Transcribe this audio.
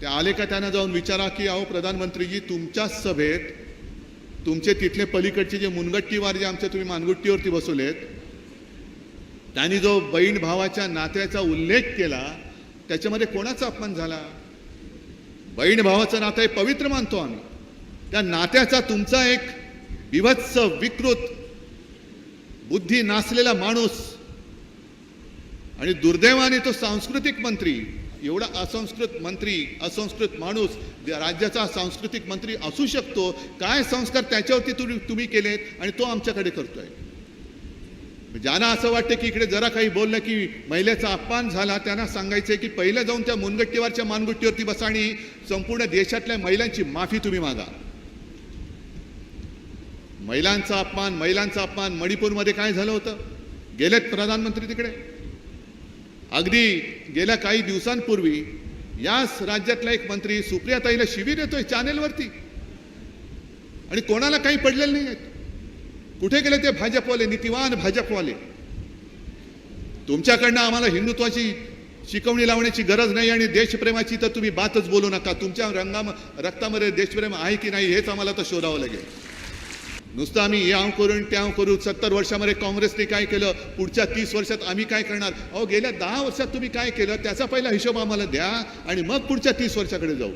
ते आले का त्यांना जाऊन विचारा की अहो प्रधानमंत्रीजी तुमच्याच सभेत तुमचे तिथले पलीकडचे जे मुनगट्टीवार जे आमच्या तुम्ही मानगुट्टीवरती बसवलेत त्यांनी जो बहीण भावाच्या नात्याचा उल्लेख केला त्याच्यामध्ये कोणाचा अपमान झाला? बहीण भावाचं नातं हे पवित्र मानतो आम्ही. त्या नात्याचा तुमचा एक विभत्स विकृत बुद्धी नासलेला माणूस आणि दुर्दैवाने तो सांस्कृतिक मंत्री एवढा असंस्कृत मंत्री असंस्कृत माणूस राज्याचा सांस्कृतिक मंत्री असू शकतो काय संस्कार त्याच्यावरती तुम्ही तुम्ही केलेत आणि तो आमच्याकडे करतोय. ज्यांना असं वाटतं की इकडे जरा काही बोललं की महिलेचा अपमान झाला त्यांना सांगायचंय की पहिलं जाऊन त्या मुनगट्टीवरच्या मानगुट्टीवरती बसा आणि संपूर्ण देशातल्या महिलांची माफी तुम्ही मागा. महिलांचा अपमान महिलांचा अपमान मणिपूरमध्ये काय झालं होतं? गेलेत प्रधानमंत्री तिकडे? अगदी गेल्या काही दिवसांपूर्वी याच राज्यातला एक मंत्री सुप्रियाताईला शिबिर येतोय चॅनेलवरती. आणि कोणाला काही पडलेलं नाही आहेत कुठे गेले ते भाजपवाले? नीतिवान भाजपवाले. तुमच्याकडनं आम्हाला हिंदुत्वाची शिकवणी लावण्याची गरज नाही आणि देशप्रेमाची तर तुम्ही बातच बोलू नका. तुमच्या रंगाम रक्तामध्ये देशप्रेम आहे की नाही हेच आम्हाला तर शोधावं लागेल. नुसतं आम्ही याव करून त्याव करू सत्तर वर्षामध्ये काँग्रेसने काय केलं पुढच्या तीस वर्षात आम्ही काय करणार? अहो गेल्या दहा वर्षात तुम्ही काय केलं त्याचा पहिला हिशोब आम्हाला द्या आणि मग पुढच्या तीस वर्षाकडे जाऊ.